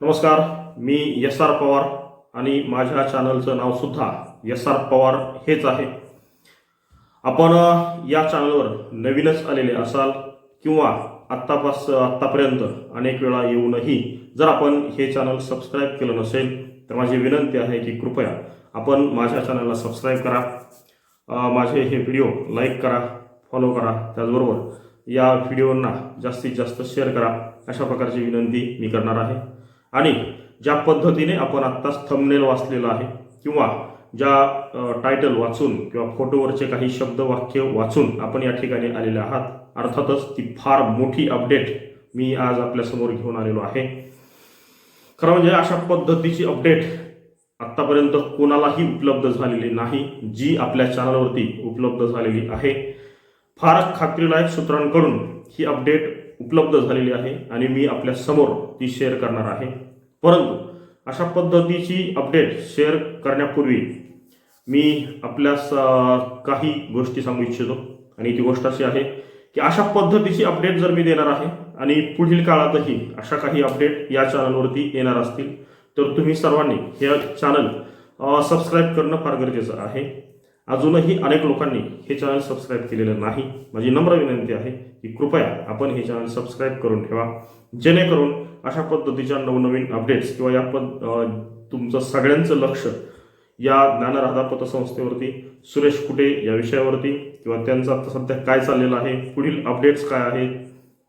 नमस्कार मी S R Pawar आणि माझ्या चॅनलचं नाव सुद्धा एस आर पवार हेच आहे. आपण या चॅनलवर नवीनच आलेले असाल किंवा आत्तापास आत्तापर्यंत अनेक वेळा येऊनही जर आपण हे चॅनल सबस्क्राईब केलं नसेल तर माझी विनंती आहे की कृपया आपण माझ्या चॅनलला सबस्क्राईब करा. माझे हे व्हिडिओ लाईक करा फॉलो करा. त्याचबरोबर या व्हिडिओंना जास्तीत जास्त शेअर करा. अशा प्रकारची विनंती मी करणार आहे. आणि ज्या पद्धतीने आपण आत्ताच थंबनेल वाचलेलं आहे किंवा ज्या टायटल वाचून किंवा फोटोवरचे काही शब्द वाक्य वाचून आपण या ठिकाणी आलेले आहात अर्थातच ती फार मोठी अपडेट मी आज आपल्यासमोर घेऊन आलेलो आहे. खरं म्हणजे अशा पद्धतीची अपडेट आत्तापर्यंत कोणालाही उपलब्ध झालेली नाही जी आपल्या चॅनलवरती उपलब्ध झालेली आहे. फार खात्रीलायक सूत्रांकडून ही अपडेट उपलब्ध झालेली आहे आणि मी आपल्यासमोर ती शेअर करणार आहे. परंतु अशा पद्धतीची अपडेट शेअर करण्यापूर्वी मी आपल्यास काही गोष्टी सांगू इच्छितो. आणि ती गोष्ट अशी आहे की अशा पद्धतीची अपडेट जर मी देणार आहे आणि पुढील काळातही अशा काही अपडेट या चॅनलवरती येणार असतील तर तुम्ही सर्वांनी हे चॅनल सबस्क्राईब करणं फार गरजेचं आहे. अजूनही अनेक लोकांनी हे चॅनल सबस्क्राईब केलेलं नाही. माझी नम्र विनंती आहे की कृपया आपण हे चॅनल सबस्क्राईब करून ठेवा. जेणेकरून अशा पद्धतीच्या नवनवीन अपडेट्स किंवा या पद तुमचं सगळ्यांचं लक्ष या ज्ञानराधा पतसंस्थेवरती सुरेश कुटे या विषयावरती किंवा त्यांचं आता सध्या काय चाललेलं आहे पुढील अपडेट्स काय आहेत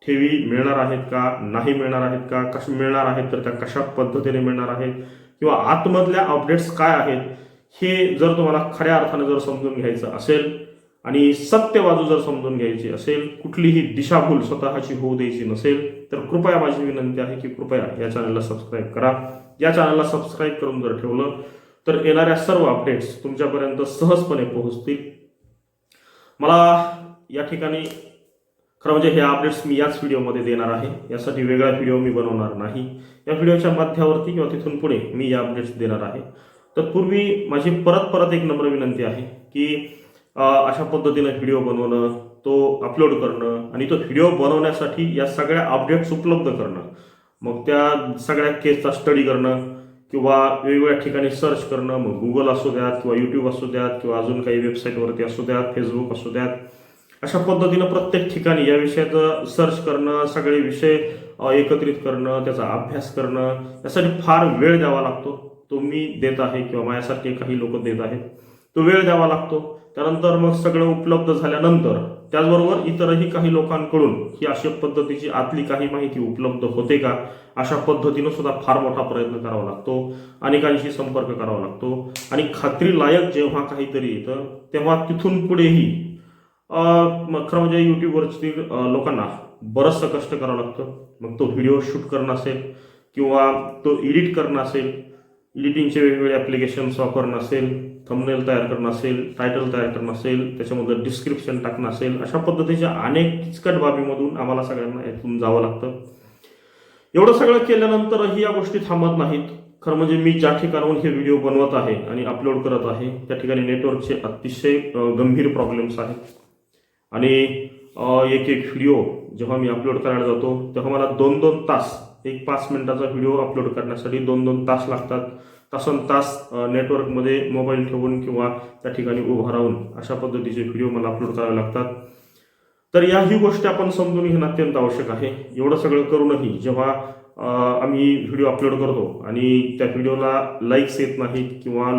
ठेवी मिळणार आहेत का नाही मिळणार आहेत का कशा मिळणार आहेत तर त्या कशा पद्धतीने मिळणार आहेत किंवा आतमधल्या अपडेट्स काय आहेत हे जर तुम्हाला खऱ्या अर्थाने जर समजून घ्यायचं असेल आणि सत्य बाजू जर समजून घ्यायची असेल कुठलीही दिशाभूल स्वतःची होऊ द्यायची नसेल तर कृपया माझी विनंती आहे की कृपया या चॅनलला सबस्क्राईब करा. या चॅनलला सबस्क्राईब करून जर ठेवलं तर येणाऱ्या सर्व अपडेट्स तुमच्यापर्यंत सहजपणे पोहोचतील. मला या ठिकाणी खरं म्हणजे हे अपडेट्स मी याच व्हिडिओमध्ये देणार आहे. यासाठी वेगळा व्हिडिओ मी बनवणार नाही. या व्हिडिओच्या मध्यावरती किंवा तिथून पुढे मी या अपडेट्स देणार आहे. तत्पूर्वी माझी परत परत एक नम्र विनंती आहे की अशा पद्धतीनं व्हिडिओ बनवणं तो अपलोड करणं आणि तो व्हिडिओ बनवण्यासाठी या सगळ्या अपडेट्स उपलब्ध करणं मग त्या सगळ्या केसचा स्टडी करणं किंवा वेगवेगळ्या ठिकाणी सर्च करणं मग गुगल असू द्यात किंवा यूट्यूब असू द्यात किंवा अजून काही वेबसाईटवरती असू द्यात फेसबुक असू द्यात अशा पद्धतीनं प्रत्येक ठिकाणी या विषयाचं सर्च करणं सगळे विषय एकत्रित करणं त्याचा अभ्यास करणं यासाठी फार वेळ द्यावा लागतो. तो मी देत आहे किंवा माझ्यासारखे काही लोक देत आहेत. तो वेळ द्यावा लागतो. त्यानंतर मग सगळं उपलब्ध झाल्यानंतर त्याचबरोबर इतरही काही लोकांकडून ही अशा पद्धतीची आतली काही माहिती उपलब्ध होते का? अशा पद्धतीनं सुद्धा फार मोठा प्रयत्न करावा लागतो. अनेकांशी संपर्क करावा लागतो. आणि खात्रीलायक जेव्हा काहीतरी येतं तेव्हा तिथून पुढेही मग खरं म्हणजे यूट्यूबवरची लोकांना बरंचसं कष्ट करावं लागतं. मग तो व्हिडिओ शूट करणं असेल किंवा तो एडिट करणं असेल एडिटिंगचे वेगवेगळे ॲप्लिकेशन्स वापरणं असेल थंबनेल तयार करणं असेल टायटल तयार करणं असेल त्याच्यामध्ये डिस्क्रिप्शन टाकणं असेल अशा पद्धतीच्या अनेक किचकट बाबीमधून आम्हाला सगळ्यांना यातून जावं लागतं. एवढं सगळं केल्यानंतरही या गोष्टी थांबत नाहीत. खरं म्हणजे मी ज्या ठिकाणाहून हे व्हिडिओ बनवत आहे आणि अपलोड करत आहे त्या ठिकाणी नेटवर्कचे अतिशय गंभीर प्रॉब्लेम्स आहेत. आणि एक एक व्हिडिओ जेव्हा मी अपलोड करायला जातो तेव्हा मला दोन दोन तास एक पाच मिनिटाचा व्हिडिओ अपलोड करण्यासाठी दोन दोन तास लागतात. तासन तास नेटवर्कमध्ये मोबाईल ठेवून किंवा त्या ठिकाणी उभं राहून अशा पद्धतीचे व्हिडिओ मला अपलोड करावे लागतात. तर या ही गोष्टी आपण समजून घेणं अत्यंत आवश्यक आहे. एवढं सगळं करूनही जेव्हा आम्ही व्हिडिओ अपलोड करतो आणि त्या व्हिडिओला लाईक्स येत नाहीत किंवा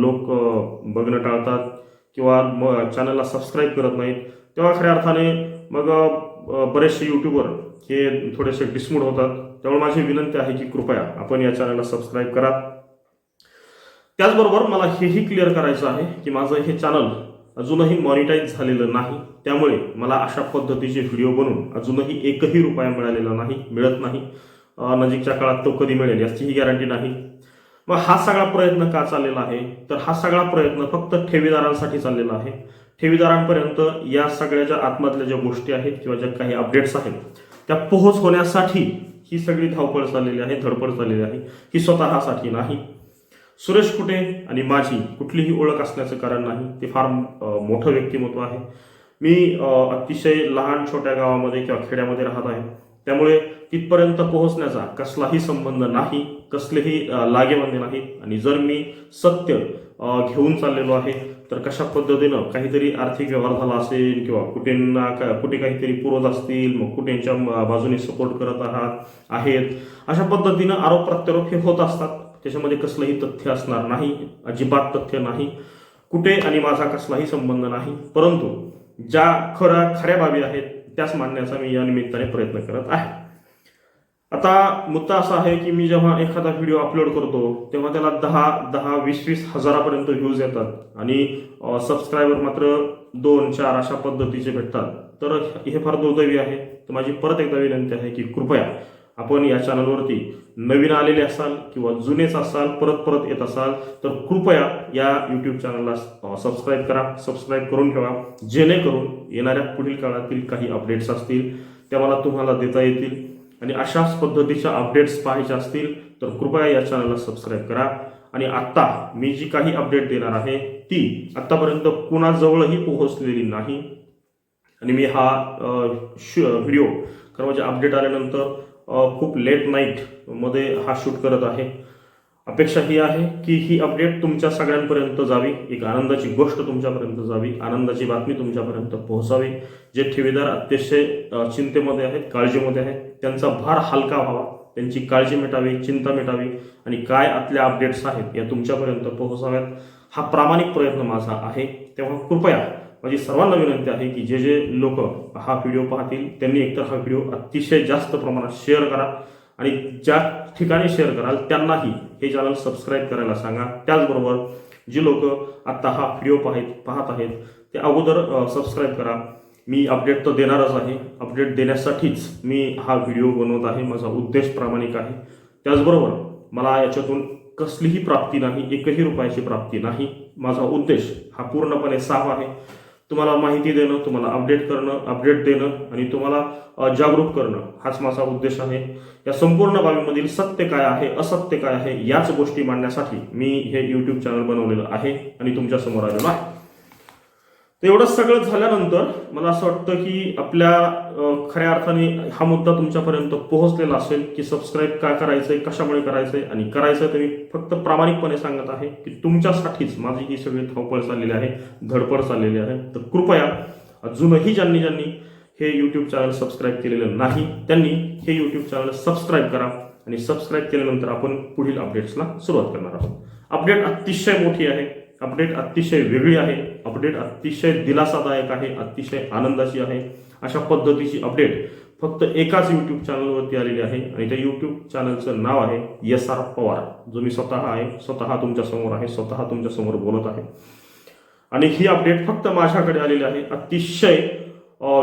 लोक बघणं टाळतात किंवा म चॅनलला सबस्क्राईब करत नाहीत तेव्हा खऱ्या अर्थाने मग बरेचसे यूट्यूबर हे थोडेसे डिसमूड होतात. त्यामुळे माझी विनंती आहे की कृपया आपण या चॅनलला सबस्क्राईब करा. त्याचबरोबर मला हेही क्लिअर करायचं आहे की माझं हे चॅनल अजूनही मॉनिटाईज झालेलं नाही. त्यामुळे मला अशा पद्धतीचे व्हिडिओ बनवून अजूनही एकही रुपया मिळालेला नाही मिळत नाही. नजीकच्या काळात तो कधी मिळेल याचीही गॅरंटी नाही. मग हा सगळा प्रयत्न का चाललेला आहे? तर हा सगळा प्रयत्न फक्त ठेवीदारांसाठी चाललेला आहे. ठेवीदारांपर्यंत या सगळ्या ज्या आतमधल्या ज्या गोष्टी आहेत किंवा ज्या काही अपडेट्स आहेत त्या पोहोच होण्यासाठी ही सगळी धावपळ चाललेली आहे धडपड चाललेली आहे. ही स्वतःसाठी नाही. सुरेश कुटे आणि माझी कुठलीही ओळख असण्याचं कारण नाही ते फार मोठं व्यक्तिमत्व आहे. मी अतिशय लहान छोट्या गावामध्ये किंवा खेड्यामध्ये राहत आहे. त्यामुळे तिथपर्यंत पोहोचण्याचा कसलाही संबंध नाही कसलेही अ, लागेबांधे नाही. आणि जर मी सत्य घेऊन चाललेलो आहे तर कशा पद्धतीनं काहीतरी आर्थिक व्यवहार झाला असेल किंवा कुठेंना का- कुठे काहीतरी पुरवत असतील मग कुठेंच्या बाजूने सपोर्ट करत आहात आहेत अशा पद्धतीनं आरोप प्रत्यारोप हे होत असतात. त्याच्यामध्ये कसलंही तथ्य असणार नाही अजिबात तथ्य नाही कुठे आणि माझा कसलाही संबंध नाही. परंतु ज्या खऱ्या खऱ्या बाबी आहेत त्याच मांडण्याचा मी या निमित्ताने प्रयत्न करत आहे. आता मुद्दा असा आहे की मी जेव्हा एखादा व्हिडिओ अपलोड करतो तेव्हा त्याला दहा दहा वीस वीस हजारापर्यंत व्ह्यूज येतात. आणि सबस्क्रायबर मात्र दोन चार अशा पद्धतीचे भेटतात. तर हे फार दुर्दैवी आहे. तर माझी परत एकदा विनंती आहे की कृपया आपण या चॅनलवरती नवीन आलेले असाल किंवा जुनेच असाल परत परत येत असाल तर कृपया या यूट्यूब चॅनलला सबस्क्राईब करा. सबस्क्राईब करून ठेवा. जेणेकरून येणाऱ्या पुढील काळातील काही अपडेट्स असतील त्या मला तुम्हाला देता येतील. आणि अशाच पद्धतीच्या अपडेट्स पाहायच्या असतील तर कृपया या चॅनलला सबस्क्राईब करा. आणि आत्ता मी जी काही अपडेट देणार आहे ती आत्तापर्यंत कुणाजवळही पोहोचलेली नाही. आणि मी हा व्हिडिओ खरं म्हणजे अपडेट आल्यानंतर खूप लेट नाईटमध्ये हा शूट करत आहे. अपेक्षा ही आहे की ही अपडेट तुमच्या सगळ्यांपर्यंत जावी. एक आनंदाची गोष्ट तुमच्यापर्यंत जावी. आनंदाची बातमी तुमच्यापर्यंत पोहोचावी. जे ठेवीदार अतिशय चिंतेमध्ये आहेत काळजीमध्ये आहेत त्यांचा भार हलका व्हावा. त्यांची काळजी मिटावी चिंता मिटावी. आणि काय आतल्या अपडेट्स आहेत या तुमच्यापर्यंत पोहोचाव्यात हा प्रामाणिक प्रयत्न माझा आहे. तेव्हा कृपया माझी सर्वांना विनंती आहे की जे जे लोक हा व्हिडिओ पाहतील त्यांनी एकतर हा व्हिडिओ अतिशय जास्त प्रमाणात शेअर करा आणि ज्या ठिकाणी शेअर कराल त्यांनाही हे चॅनल सबस्क्राईब करायला सांगा. त्याचबरोबर जी लोक आत्ता हा व्हिडिओ पाहत पाहत आहेत ते अगोदर सबस्क्राईब करा. मी अपडेट तर देणारच आहे. अपडेट देण्यासाठीच मी हा व्हिडिओ बनवत आहे. माझा उद्देश प्रामाणिक आहे. त्याचबरोबर मला याच्यातून कसलीही प्राप्ती नाही एकही रुपयाची प्राप्ती नाही. माझा उद्देश हा पूर्णपणे साफ आहे. तुम्हाला माहिती देणं तुम्हाला अपडेट करणं अपडेट देणं आणि तुम्हाला जागरूक करणं हाच माझा उद्देश आहे. या संपूर्ण बाबीमधील सत्य काय आहे असत्य काय आहे याच गोष्टी मांडण्यासाठी मी हे यूट्यूब चॅनल बनवलेलं आहे आणि तुमच्यासमोर आलेलो आहे. तर एवढं सगळं झाल्यानंतर मला असं वाटतं की आपल्या खऱ्या अर्थाने हा मुद्दा तुमच्यापर्यंत पोहोचलेला असेल की सबस्क्राईब काय करायचंय कशामुळे करायचंय आणि करायचं तर मी फक्त प्रामाणिकपणे सांगत आहे की तुमच्यासाठीच माझी ही सगळी धावपळ चाललेली आहे धडपड चाललेली आहे. तर कृपया अजूनही ज्यांनी ज्यांनी हे यूट्यूब चॅनल सबस्क्राईब केलेलं नाही त्यांनी हे यूट्यूब चॅनल सबस्क्राईब करा आणि सबस्क्राईब केल्यानंतर आपण पुढील अपडेट्सला सुरुवात करणार आहोत. अपडेट अतिशय मोठी आहे. अपडेट अतिशय वेगळी आहे. अपडेट अतिशय दिलासादायक आहे अतिशय आनंदाची आहे. अशा पद्धतीची अपडेट फक्त एकाच यूट्यूब चॅनलवरती आलेली आहे आणि त्या यूट्यूब चॅनलचं नाव आहे एस आर पवार. जो मी स्वतः आहे स्वतः तुमच्यासमोर आहे स्वतः तुमच्यासमोर बोलत आहे. आणि ही अपडेट फक्त माझ्याकडे आलेली आहे. अतिशय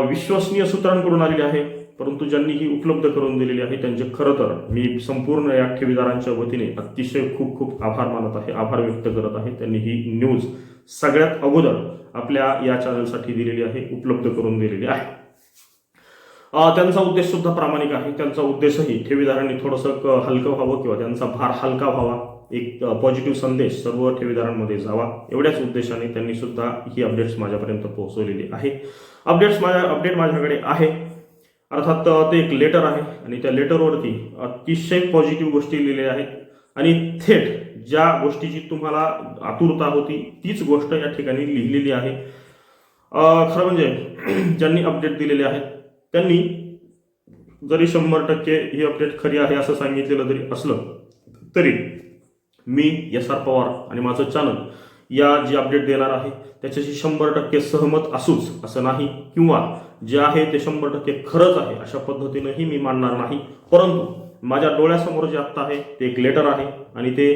विश्वसनीय सूत्रांकडून आलेली आहे. परंतु ज्यांनी ही उपलब्ध करून दिलेली आहे त्यांचे खरं तर मी संपूर्ण या ठेवीदारांच्या वतीने अतिशय खूप खूप आभार मानत आहे आभार व्यक्त करत आहे. त्यांनी ही न्यूज सगळ्यात अगोदर आपल्या या चॅनलसाठी दिलेली आहे उपलब्ध करून दिलेली आहे. त्यांचा उद्देश सुद्धा प्रामाणिक आहे. त्यांचा उद्देशही ठेवीदारांनी थोडंसं क- हलकं व्हावं किंवा त्यांचा भार हलका व्हावा. एक पॉझिटिव्ह संदेश सर्व ठेवीदारांमध्ये जावा. एवढ्याच उद्देशाने त्यांनी सुद्धा ही अपडेट्स माझ्यापर्यंत पोहोचवलेली आहे. अपडेट्स माझ्या अपडेट माझ्याकडे आहे. अर्थात ते एक लेटर आहे आणि त्या लेटरवरती अतिशय पॉझिटिव्ह गोष्टी लिहिलेल्या आहेत. आणि थेट ज्या गोष्टीची तुम्हाला आतुरता होती तीच गोष्ट या ठिकाणी लिहिलेली आहे. खरं म्हणजे ज्यांनी अपडेट दिलेले आहेत त्यांनी जरी शंभर टक्के ही अपडेट खरी आहे असं सांगितलेलं जरी असलं तरी मी एस आर पवार आणि माझं चॅनल या जी अपडेट देणार आहे त्याच्याशी शंभर टक्के सहमत असूच असं नाही किंवा जे आहे ते शंभर टक्के खरंच आहे. अशा पद्धतीनंही मी मानणार नाही. परंतु माझ्या डोळ्यासमोर जे आत्ता आहे ते एक लेटर आहे आणि ते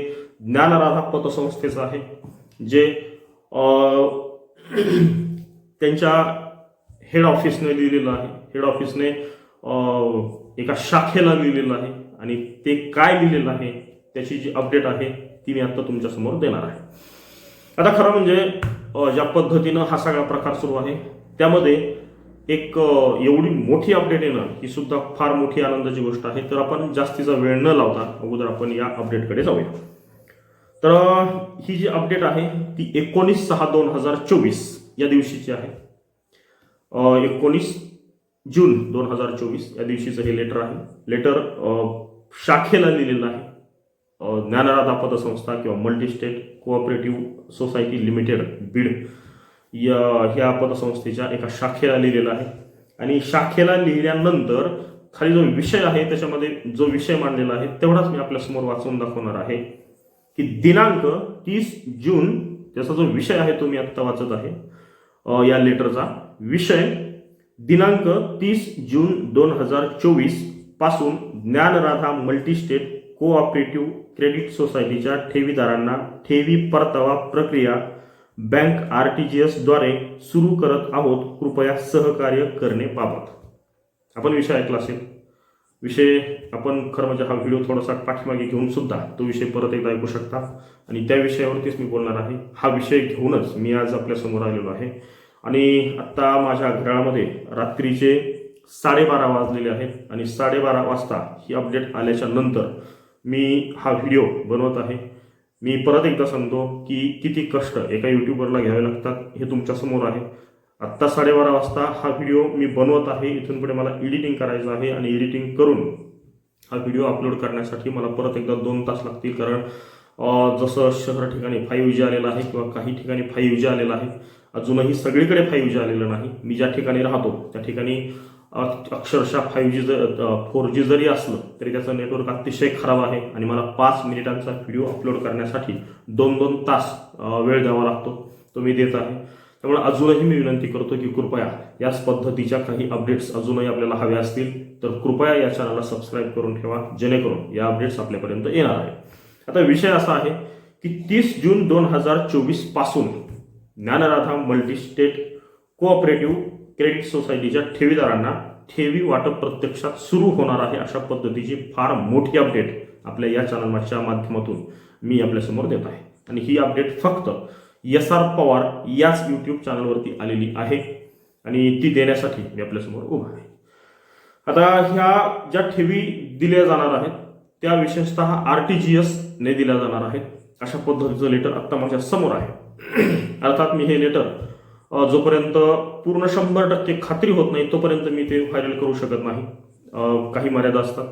ज्ञानराधा पतसंस्थेचं आहे जे त्यांच्या हेड ऑफिसने लिहिलेलं आहे. हेड ऑफिसने एका शाखेला लिहिलेलं आहे आणि ते काय लिहिलेलं आहे त्याची जी अपडेट आहे ती मी आता तुमच्यासमोर देणार आहे. आता खरं म्हणजे ज्या पद्धतीनं हा सगळा प्रकार सुरू आहे त्यामध्ये एक एवढी मोठी अपडेट येणं ही सुद्धा फार मोठी आनंदाची गोष्ट आहे. तर आपण जास्तीचा वेळ न लावता अगोदर आपण या अपडेटकडे जाऊया. तर ही जी अपडेट आहे ती एकोणीस सहा दोन हजार चोवीस या दिवशीची आहे. एकोणीस जून दोन हजार चोवीस या दिवशीचं हे लेटर आहे. लेटर शाखेला लिहिलेलं आहे. ज्ञानराधा पतसंस्था किंवा multi state cooperative society limited Beed. या ह्या पतसंस्थेच्या एका शाखेला लिहिलेलं आहे. आणि शाखेला लिहिल्यानंतर खाली जो विषय आहे त्याच्यामध्ये जो विषय मांडलेला आहे तेवढाच मी आपल्यासमोर वाचून दाखवणार आहे. की दिनांक तीस जून त्याचा जो विषय आहे तो मी आत्ता वाचत आहे. या लेटरचा विषय दिनांक तीस जून दोन हजार चोवीसपासून ज्ञानराधा मल्टीस्टेट कोऑपरेटिव्ह क्रेडिट सोसायटीच्या ठेवीदारांना ठेवी परतावा प्रक्रिया बँक आर टी जी एसद्वारे सुरू करत आहोत. कृपया सहकार्य करणे बाबत. आपण विषय ऐकला असेल. विषय आपण खरं म्हणजे हा व्हिडिओ थोडासा पाठीमागे घेऊन सुद्धा तो विषय परत एकदा ऐकू शकता. आणि त्या विषयावरतीच मी बोलणार आहे. हा विषय घेऊनच मी आज आपल्यासमोर आलेलो आहे. आणि आत्ता माझ्या घड्याळामध्ये रात्रीचे साडेबारा वाजलेले आहेत. आणि साडेबारा वाजता ही अपडेट आल्याच्यानंतर मी हा व्हिडिओ बनवत आहे. मी परत एकदा सांगतो की किती कष्ट एका युट्यूबरला घ्यावे लागतात हे तुमच्यासमोर आहे. आत्ता साडेबारा वाजता हा व्हिडिओ मी बनवत आहे. इथून पुढे मला एडिटिंग करायचं आहे आणि एडिटिंग करून हा व्हिडिओ अपलोड करण्यासाठी मला परत एकदा दोन तास लागतील. कारण जसं शहर ठिकाणी फाईव्ह जी आलेलं आहे किंवा काही ठिकाणी फाईव्ह जी आलेलं आहे अजूनही सगळीकडे फाईव्ह जी आलेलं नाही. मी ज्या ठिकाणी राहतो त्या ठिकाणी अक्षरशः फाईव्ह जी जर फोर जी जरी असलं तरी त्याचं नेटवर्क अतिशय खराब आहे आणि मला पाच मिनिटांचा व्हिडिओ अपलोड करण्यासाठी दोन दोन तास वेळ द्यावा लागतो तो मी देत आहे. त्यामुळे अजूनही मी विनंती करतो की कृपया याच पद्धतीच्या काही अपडेट्स अजूनही आपल्याला हव्या असतील तर कृपया या चॅनलला सबस्क्राईब करून ठेवा जेणेकरून या अपडेट्स आपल्यापर्यंत येणार आहे आता विषय असा आहे की तीस जून दोन हजार चोवीसपासून ज्ञानराधा मल्टीस्टेट कोऑपरेटिव्ह क्रेडिट सोसायटीच्या ठेवीदारांना ठेवी वाटप प्रत्यक्षात सुरू होणार आहे अशा पद्धतीची फार मोठी अपडेट आपल्या या चॅनलच्या माध्यमातून मी आपल्यासमोर देत आहे. आणि ही अपडेट फक्त एस आर पवार याच यूट्यूब चॅनलवरती आलेली आहे आणि ती देण्यासाठी मी आपल्यासमोर उभा आहे. आता ह्या ज्या ठेवी दिल्या जाणार आहेत त्या विशेषतः आर टी जी एसने दिल्या जाणार आहेत. अशा पद्धतीचं लेटर आत्ता माझ्यासमोर आहे. अर्थात मी हे लेटर जोपर्यंत पूर्ण शंभर टक्के खात्री होत नाही तोपर्यंत मी ते व्हायरल करू शकत नाही. काही मर्यादा असतात.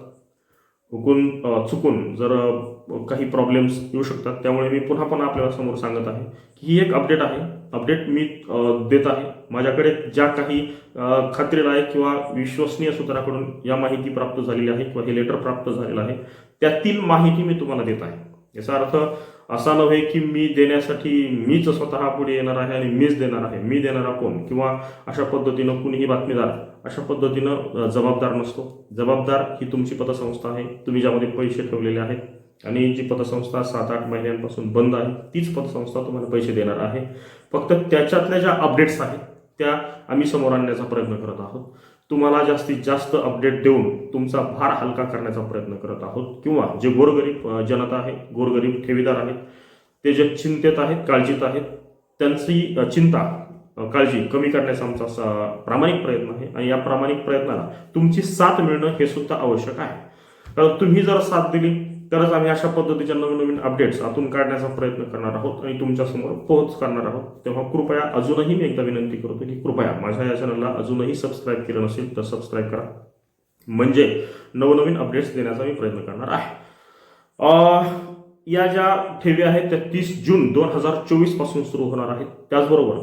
हुकून चुकून जर काही प्रॉब्लेम्स येऊ शकतात त्यामुळे मी पुन्हा पुन्हा आपल्याला समोर सांगत आहे की ही एक अपडेट आहे. अपडेट मी देत आहे. माझ्याकडे ज्या काही खात्रीलायक किंवा विश्वसनीय सूत्राकडून या माहिती प्राप्त झालेली आहे किंवा हे लेटर प्राप्त झालेलं आहे त्यातील माहिती मी तुम्हाला देत आहे. याचा अर्थ असा नव्हे की मी देण्यासाठी मीच स्वतः पुढे येणार आहे आणि मीच देणार आहे. मी देणारा कोण? किंवा अशा पद्धतीनं कुणीही बातमीदार अशा पद्धतीनं जबाबदार नसतो. जबाबदार ही तुमची पतसंस्था आहे. तुम्ही ज्यामध्ये पैसे ठेवलेले आहेत आणि जी पतसंस्था सात आठ महिन्यांपासून बंद आहे तीच पतसंस्था तुम्हाला पैसे देणार आहे. फक्त त्याच्यातल्या ज्या अपडेट्स आहेत त्या आम्ही समोर आणण्याचा प्रयत्न करत आहोत. तुम्हाला जास्तीत जास्त अपडेट देऊन तुमचा भार हलका करण्याचा प्रयत्न करत आहोत. किंवा जे गोरगरीब जनता आहे गोरगरीब ठेवीदार आहेत ते जे चिंतेत आहेत काळजीत आहेत त्यांची चिंता काळजी कमी करण्याचा आमचा प्रामाणिक प्रयत्न आहे. आणि या प्रामाणिक प्रयत्नाला तुमची साथ मिळणं हे सुद्धा आवश्यक आहे. कारण तुम्ही जर साथ दिली तरच आम्ही अशा पद्धतीच्या नवीन नवीन अपडेट्स आतून काढण्याचा प्रयत्न करणार आहोत आणि तुमच्यासमोर पोहोच करणार आहोत. तेव्हा कृपया अजूनही मी एकदा विनंती करतो की कृपया माझ्या या चॅनलला अजूनही सबस्क्राईब केलं नसेल तर सबस्क्राईब करा. म्हणजे नवनवीन अपडेट्स देण्याचा मी प्रयत्न करणार आहे. या ज्या ठेवी आहेत त्या तीस जून दोन हजार चोवीसपासून सुरू होणार आहेत. त्याचबरोबर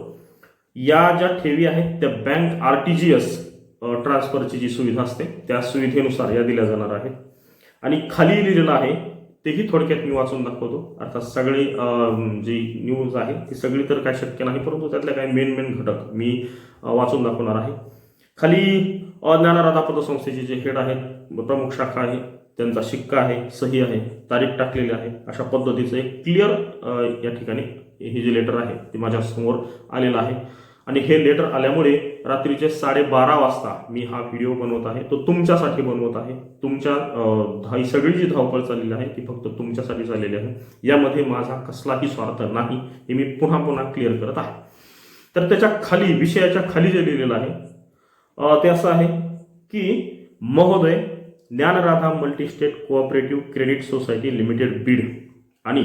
या ज्या ठेवी आहेत त्या bank R T G S ट्रान्सफरची जी सुविधा असते त्या सुविधेनुसार या दिल्या जाणार आहेत. आणि खाली लिहिलेलं आहे तेही थोडक्यात मी वाचून दाखवतो. अर्थात सगळी जी न्यूज आहे ती सगळी तर काय शक्य नाही परंतु त्यातल्या काही मेन मेन घटक मी वाचून दाखवणार आहे. खाली अ, ज्ञानराधा जे हेड आहेत प्रमुख शाखा आहे त्यांचा शिक्का आहे सही आहे तारीख टाकलेली आहे अशा पद्धतीचं एक क्लिअर या ठिकाणी हे जे लेटर आहे ते माझ्यासमोर आलेलं आहे. आणि हे लेटर आल्यामुळे रात्रीचे साडेबारा वाजता मी हा व्हिडिओ बनवत आहे. तो तुमच्यासाठी बनवत आहे. तुमच्या ही सगळी जी धावपळ चाललेली आहे ती फक्त तुमच्यासाठी चाललेली आहे. यामध्ये माझा कसलाही स्वार्थ नाही हे मी पुन्हा पुन्हा क्लिअर करत आहे. तर त्याच्याखाली विषयाच्या खाली जे लिहिलेलं आहे ते असं आहे की महोदय Dnyanradha multi state cooperative credit society limited Beed आणि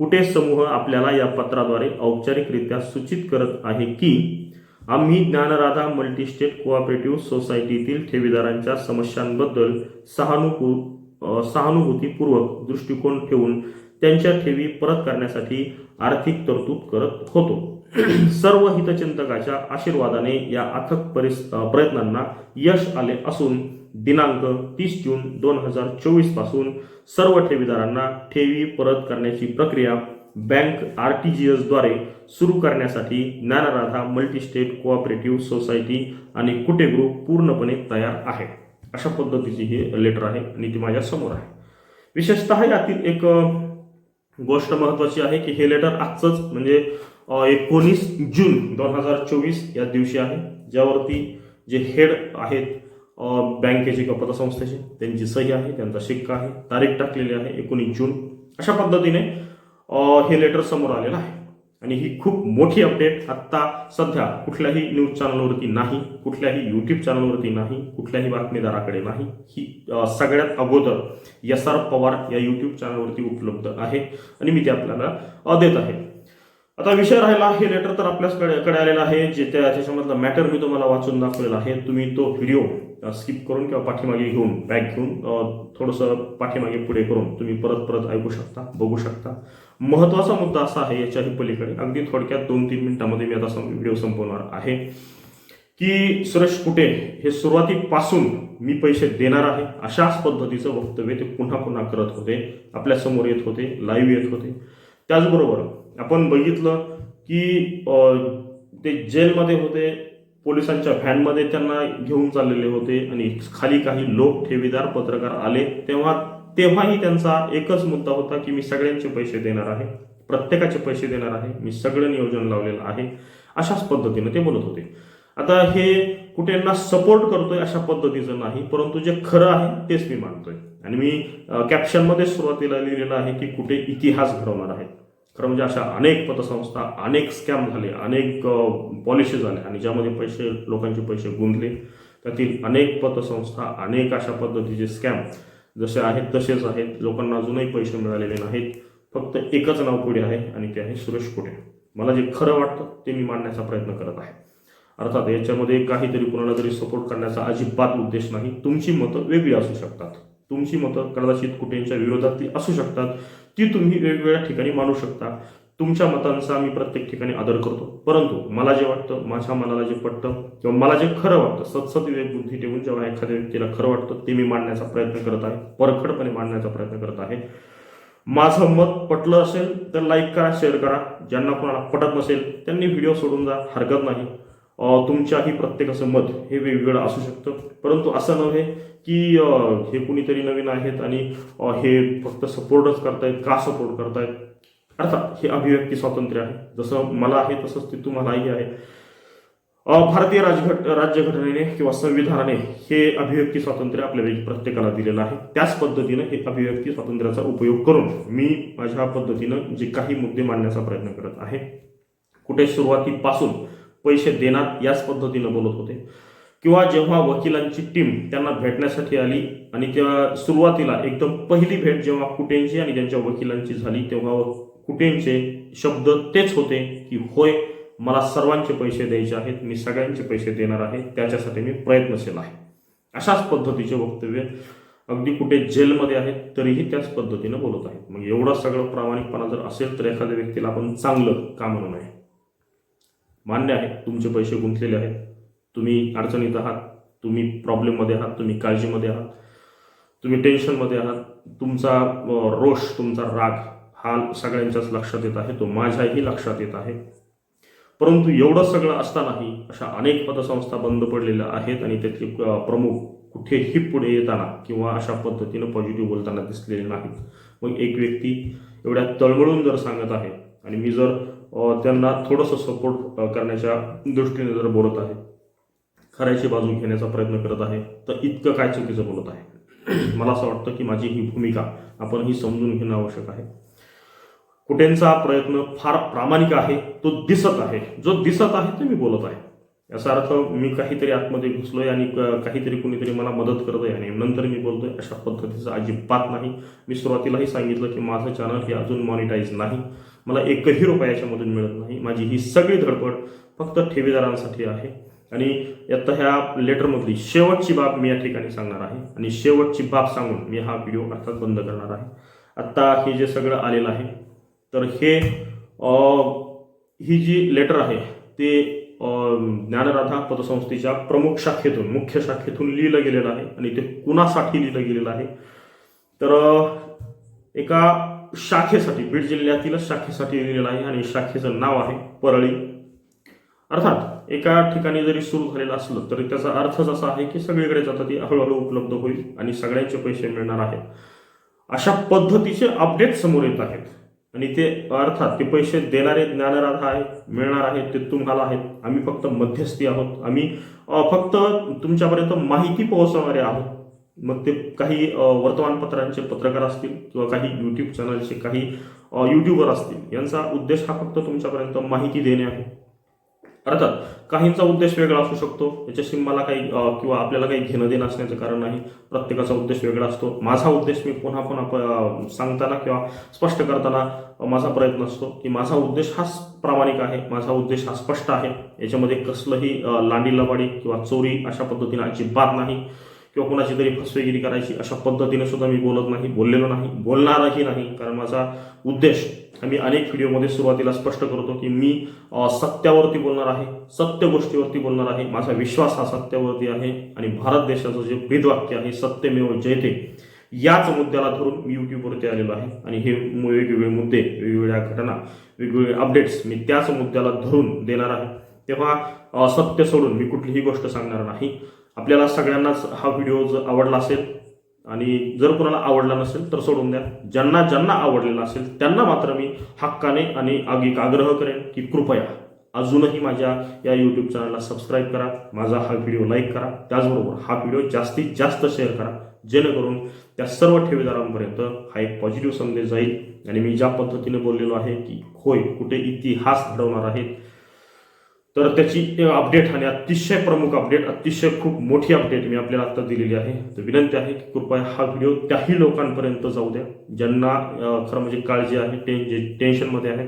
कुटे समूह आपल्याला या पत्राद्वारे औपचारिकरित्या सूचित करत आहे की आम्ही ज्ञानराधा मल्टीस्टेट कोऑपरेटिव्ह सोसायटीतील ठेवीदारांच्या समस्यांबद्दल सहानुभू सहानुभूतीपूर्वक दृष्टिकोन ठेवून त्यांच्या ठेवी परत करण्यासाठी आर्थिक तरतूद करत होतो. सर्व हितचिंतकाच्या आशीर्वादाने या अथक परिस प्रयत्नांना यश आले असून दिनांक तीस जून दोन हजार चोवीसपासून सर्व ठेवीदारांना ठेवी परत करण्याची प्रक्रिया बँक आर टी जी एसद्वारे सुरू करण्यासाठी ज्ञानराधा मल्टीस्टेट कोऑपरेटिव्ह सोसायटी आणि कुटे ग्रुप पूर्णपणे तयार आहे. अशा पद्धतीची ही लेटर आहे आणि ती माझ्यासमोर आहे. विशेषतः यातील एक गोष्ट महत्त्वाची आहे की हे लेटर आजचंच म्हणजे एकोणीस जून दोन हजार चोवीस या दिवशी आहे. ज्यावरती जे हेड आहेत बँकेची किंवा पतसंस्थेचे. त्यांची सही आहे त्यांचा शिक्का आहे तारीख टाकलेली आहे एकोणीस जून. अशा पद्धतीने हे लेटर समोर आलेलं आहे. आणि ही खूप मोठी अपडेट आत्ता सध्या कुठल्याही न्यूज चॅनलवरती नाही कुठल्याही यूट्यूब चॅनलवरती नाही कुठल्याही बातमीदाराकडे नाही. ही सगळ्यात अगोदर एस आर पवार या यूट्यूब चॅनलवरती उपलब्ध आहे आणि मी ते आपल्याला देत आहे. आता विषय राहिला हे लेटर तर आपल्याकडे कडे आलेलं आहे. जे त्याच्यामधलं त्याच्यामधला मॅटर मी तुम्हाला वाचून दाखवलेला आहे तुम्ही तो व्हिडिओ स्किप करून किंवा पाठीमागे घेऊन बॅक घेऊन थोडंसं पाठीमागे पुढे करून तुम्ही परत परत ऐकू शकता बघू शकता. महत्त्वाचा मुद्दा असा आहे याच्याही पलीकडे. अगदी थोडक्यात दोन तीन मिनिटांमध्ये मी आता व्हिडिओ संपवणार आहे. की सुरेश कुटे हे सुरुवातीपासून मी पैसे देणार आहे अशाच पद्धतीचं वक्तव्य ते पुन्हा पुन्हा करत होते. आपल्यासमोर येत होते लाईव्ह येत होते. त्याचबरोबर आपण बघितलं की ते जेलमध्ये होते पोलिसांच्या व्हॅनमध्ये त्यांना घेऊन चाललेले होते आणि खाली काही लोक ठेवीदार पत्रकार आले तेव्हा तेव्हाही त्यांचा एकच मुद्दा होता की मी सगळ्यांचे पैसे देणार आहे प्रत्येकाचे पैसे देणार आहे मी सगळं नियोजन लावलेलं आहे अशाच पद्धतीने ते बोलत होते. आता हे कुठेना सपोर्ट करतोय अशा पद्धतीचं नाही परंतु जे खरं आहे तेच मी मानतोय. आणि मी कॅप्शनमध्ये सुरुवातीला लिहिलेलं आहे की कुठे इतिहास घडवणार आहे. खरं म्हणजे अशा अनेक पतसंस्था अनेक स्कॅम झाले अनेक पॉलिसी झाल्या आणि ज्यामध्ये पैसे लोकांचे पैसे गुंतले. त्यातील अनेक पतसंस्था अनेक अशा पद्धतीचे स्कॅम जसे आहेत तसेच आहेत. लोकांना अजूनही पैसे मिळालेले नाहीत. फक्त एकच नाव पुढे आहे आणि ते आहे सुरेश कुठे मला जे खरं वाटतं ते मी मांडण्याचा प्रयत्न करत आहे. अर्थात याच्यामध्ये काहीतरी कुणाला तरी सपोर्ट करण्याचा अजिबात उद्देश नाही. तुमची मतं वेगळी असू शकतात. तुमची मतं कदाचित कुठेच्या विरोधातली असू शकतात. ती तुम्ही वेगवेगळ्या ठिकाणी मानू शकता. तुमच्या मतांचा मी प्रत्येक ठिकाणी आदर करतो. परंतु मला जे वाटतं माझ्या मनाला जे पटतं किंवा मला जे खरं वाटतं सतसत विवेक बुद्धी ठेवून जेव्हा एखाद्या व्यक्तीला खरं वाटतं ते मी मांडण्याचा प्रयत्न करत आहे. परखडपणे मांडण्याचा प्रयत्न करत आहे. माझं मत पटलं असेल तर लाईक करा शेअर करा. ज्यांना कोणाला पटत नसेल त्यांनी व्हिडिओ सोडून जा. हरकत नाही. तुमच्याही प्रत्येकाचं मत हे वेगवेगळं असू शकतं. परंतु असं नव्हे की हे कुणीतरी नवीन आहेत आणि हे फक्त सपोर्टच करतायत का सपोर्ट करतायत? अर्थात हे अभिव्यक्ती स्वातंत्र्य आहे. जसं मला आहे तसंच ते तुम्हालाही आहे. भारतीय राजघट राज्यघटनेने किंवा संविधानाने हे अभिव्यक्ती स्वातंत्र्य आपल्यापैकी प्रत्येकाला दिलेलं आहे. त्याच पद्धतीनं हे अभिव्यक्ती स्वातंत्र्याचा उपयोग करून मी माझ्या पद्धतीनं जे काही मुद्दे मांडण्याचा प्रयत्न करत आहे कुठे सुरुवातीपासून पैसे देणार याच पद्धतीनं बोलत होते. किंवा जेव्हा वकिलांची टीम त्यांना भेटण्यासाठी आली आणि तेव्हा सुरुवातीला एकदम पहिली भेट जेव्हा कुटेंची आणि त्यांच्या वकिलांची झाली तेव्हा कुटेंचे शब्द तेच होते की होय मला सर्वांचे पैसे द्यायचे आहेत मी सगळ्यांचे पैसे देणार आहे त्याच्यासाठी मी प्रयत्नशील आहे. अशाच पद्धतीचे वक्तव्य अगदी कुठे जेलमध्ये आहेत तरीही त्याच पद्धतीनं बोलत आहेत. मग एवढं सगळं प्रामाणिकपणा जर असेल तर एखाद्या व्यक्तीला आपण चांगलं का म्हणू नये? मान्य आहे तुमचे पैसे गुंतलेले आहेत. तुम्ही अडचणीत आहात तुम्ही प्रॉब्लेममध्ये आहात तुम्ही काळजीमध्ये आहात तुम्ही टेन्शनमध्ये आहात. तुमचा रोष तुमचा राग हा सगळ्यांच्याच लक्षात येत आहे तो माझ्याही लक्षात येत आहे. परंतु एवढं सगळं असतानाही अशा अनेक पतसंस्था बंद पडलेल्या आहेत आणि त्यातले प्रमुख कुठेही पुढे येताना किंवा अशा पद्धतीनं पॉझिटिव्ह बोलताना दिसलेले नाहीत. मग एक व्यक्ती एवढ्या तळमळून जर सांगत आहे आणि मी जर त्यांना थोडंसं सपोर्ट करण्याच्या दृष्टीने जर बोलत आहे खऱ्याची बाजू घेण्याचा प्रयत्न करत आहे तर इतकं काय चुकीचं बोलत आहे? मला असं वाटतं की माझी ही भूमिका आपण ही समजून घेणं आवश्यक आहे. कुठेंचा प्रयत्न फार प्रामाणिक आहे तो दिसत आहे. जो दिसत आहे ते मी बोलत आहे. याचा अर्थ मी काहीतरी आतमध्ये घुसलोय आणि क- काहीतरी कुणीतरी मला मदत करत आहे आणि नंतर मी बोलतोय अशा पद्धतीचं अजिबात नाही. मी सुरुवातीलाही सांगितलं की माझं चॅनल हे अजून मॉनिटाईज नाही. मला एकही रुपया याच्यामधून मिळत नाही. माझी ही सगळी धडपड फक्त ठेवीदारांसाठी आहे. आणि आता ह्या लेटरमधली शेवटची बाब मी या ठिकाणी सांगणार आहे. आणि शेवटची बाब सांगून मी हा व्हिडिओ अर्थात बंद करणार आहे. आत्ता हे जे सगळं आलेलं आहे तर हे ही जी लेटर आहे ते ज्ञानराधा पतसंस्थेच्या प्रमुख शाखेतून मुख्य शाखेतून लिहिलं गेलेलं आहे. आणि ते कुणासाठी लिहिलं गेलेलं आहे? तर एका शाखेसाठी बीड जिल्ह्यातीलच शाखेसाठी लिहिलेलं आहे आणि शाखेचं नाव आहे परळी. अर्थात एका ठिकाणी जरी सुरू झालेलं असलं तरी त्याचा अर्थच असा आहे की सगळीकडे जाता ती हळूहळू उपलब्ध होईल आणि सगळ्यांचे पैसे मिळणार आहेत. अशा पद्धतीचे अपडेट समोर येत आहेत. आणि ते अर्थात ते पैसे देणारे ज्ञानराधा आहेत मिळणार आहेत ते तुम्हाला आहेत. आम्ही फक्त मध्यस्थी आहोत. आम्ही फक्त तुमच्यापर्यंत माहिती पोहोचवणारे आहोत. मग ते काही वर्तमानपत्रांचे पत्रकार असतील किंवा काही यूट्यूब चॅनलचे काही यूट्यूबर असतील यांचा उद्देश हा फक्त तुमच्यापर्यंत माहिती देणे आहे. अर्थात काहींचा उद्देश वेगळा असू शकतो याच्याशी मला काही किंवा आपल्याला काही घेणं देणं असण्याचं कारण नाही. प्रत्येकाचा उद्देश वेगळा असतो. माझा उद्देश मी पुन्हा पुन्हा प- सांगताना किंवा स्पष्ट करताना माझा प्रयत्न असतो की माझा उद्देश हा प्रामाणिक आहे माझा उद्देश हा स्पष्ट आहे. याच्यामध्ये कसलंही लांडी लबाडी किंवा चोरी अशा पद्धतीने अजिबात नाही. किंवा कोणाची तरी फसवेगिरी करायची अशा पद्धतीने सुद्धा मी बोलत नाही बोललेलो नाही बोलणारही नाही. कारण माझा उद्देश मी अनेक व्हिडिओमध्ये सुरुवातीला स्पष्ट करतो की मी सत्यावरती बोलणार आहे सत्य गोष्टीवरती बोलणार आहे. माझा विश्वास हा सत्यावरती आहे आणि भारत देशाचं जे भेदवाक्य आहे सत्यमेव जयते याच मुद्द्याला धरून मी यूट्यूबवरती आलेलो आहे. आणि हे वेगवेगळे मुद्दे वेगवेगळ्या घटना वेगवेगळे अपडेट्स मी त्याच मुद्द्याला धरून देणार आहे. तेव्हा सत्य सोडून मी कुठलीही गोष्ट सांगणार नाही. आपल्याला सगळ्यांनाच हा व्हिडिओ जर आवडला असेल आणि जर कोणाला आवडला नसेल तर सोडून द्या. ज्यांना ज्यांना आवडलेला असेल त्यांना मात्र मी हक्काने आणि आगीक आग्रह करेन की कृपया अजूनही माझ्या या यूट्यूब चॅनलला सबस्क्राईब करा माझा हा व्हिडिओ लाईक करा. त्याचबरोबर हा व्हिडिओ जास्तीत जास्त शेअर करा. जेणेकरून त्या सर्व ठेवीदारांपर्यंत हा एक पॉझिटिव्ह संदेश जाईल. आणि मी ज्या पद्धतीने बोललेलो आहे की होय कुठे इतिहास घडवणार आहेत तर त्याची अपडेट आणि अतिशय प्रमुख अपडेट अतिशय खूप मोठी अपडेट मी आपल्याला आता दिलेली आहे. तर विनंती आहे की कृपया हा व्हिडिओ त्याही लोकांपर्यंत जाऊ द्या. ज्यांना खरं म्हणजे काळजी आहे टेन जे टेन्शनमध्ये आहे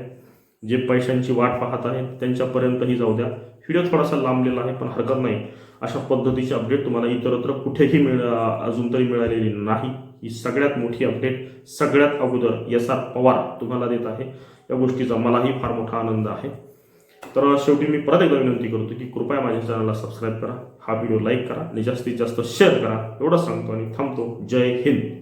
जे पैशांची वाट पाहत आहेत त्यांच्यापर्यंतही जाऊ द्या. व्हिडिओ थोडासा लांबलेला आहे पण हरकत नाही. अशा पद्धतीची अपडेट तुम्हाला इतरत्र कुठेही मिळ अजून तरी मिळालेली नाही. ही सगळ्यात मोठी अपडेट सगळ्यात अगोदर एस आर पवार तुम्हाला देत आहे. या गोष्टीचा मलाही फार मोठा आनंद आहे. तर शेवटी मी परत एकदा विनंती करतो की कृपया माझ्या चॅनलला सबस्क्राईब करा. हा व्हिडिओ लाईक करा आणि जास्तीत जास्त शेअर करा. एवढंच सांगतो आणि थांबतो. जय हिंद.